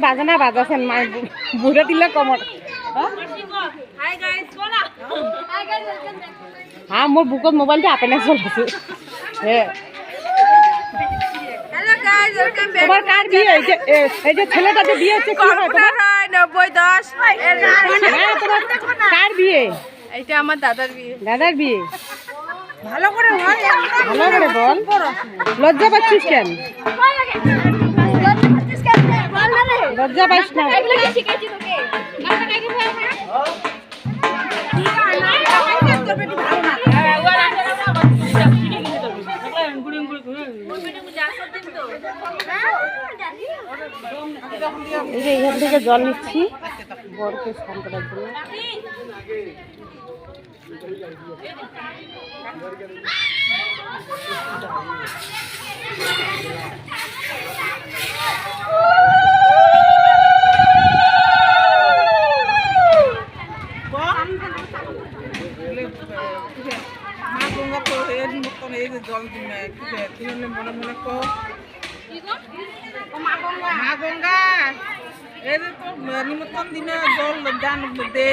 বাজনা বাজাছেন মা বুড়া দিলে কমর হ্যাঁ মোর বুকত মোবাইলটা আপেনে চলেছে হ্যাঁ হ্যালো গাইস তোমার কার বিয়ে? এই যে এ, এই যে ছেলেটাতে বিয়ে হচ্ছে কি হয় তোমার নব্বই দশ। হ্যাঁ কার বিয়ে? এইটা আমার দাদার বিয়ে। দাদার বিয়ে? ভালো করে ভালো করে বল। লজ্জা পাচ্ছিস কেন? পাইস না। এখান থেকে জল নিচ্ছি। বরকে স্নান করার জন্য। মা গঙ্গা তো এর মতন এই যে জল দিমে কি যে তুমি মনে মনে কো মা গঙ্গা এই যে তো নিমন্ত্রণ দিনে জল দান দে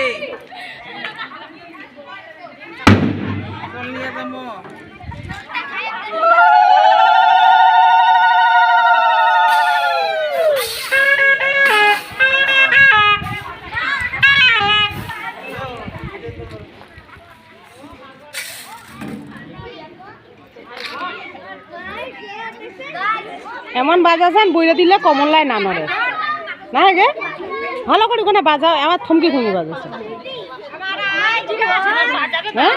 জল নিয়ে যাব এমন বাজাছেন বইরে দিলে কমলাই না নরে না গে? ভালো করে কোনে বাজাও, আমার থমকি থমকি বাজাছে হ্যাঁ?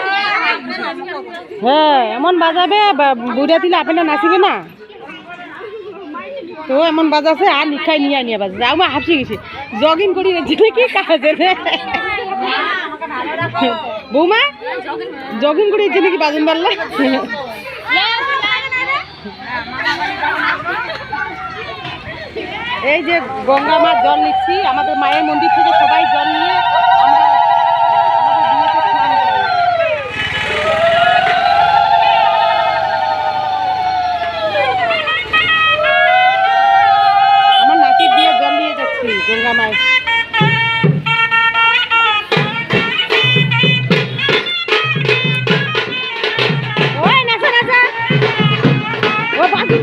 হ্যাঁ এমন বাজাবে বুড়া দিলে আপনার নাচিবে না। তো এমন বাজাছে আর লিখাই নিয়ে নিয়ে বাজাছে আমার হাসি গেছি। জগিং করি রেখেছি কি কাজে বৌমা, জগিং করে নাকি বাজন পারলে? এই যে গঙ্গা মার জল নিচ্ছি, আমাদের মায়ের মন্দির থেকে সবাই জল নিয়ে আমরা আমার নাতির দিয়ে জল নিয়ে যাচ্ছি গঙ্গা মায়ের। ও বাজি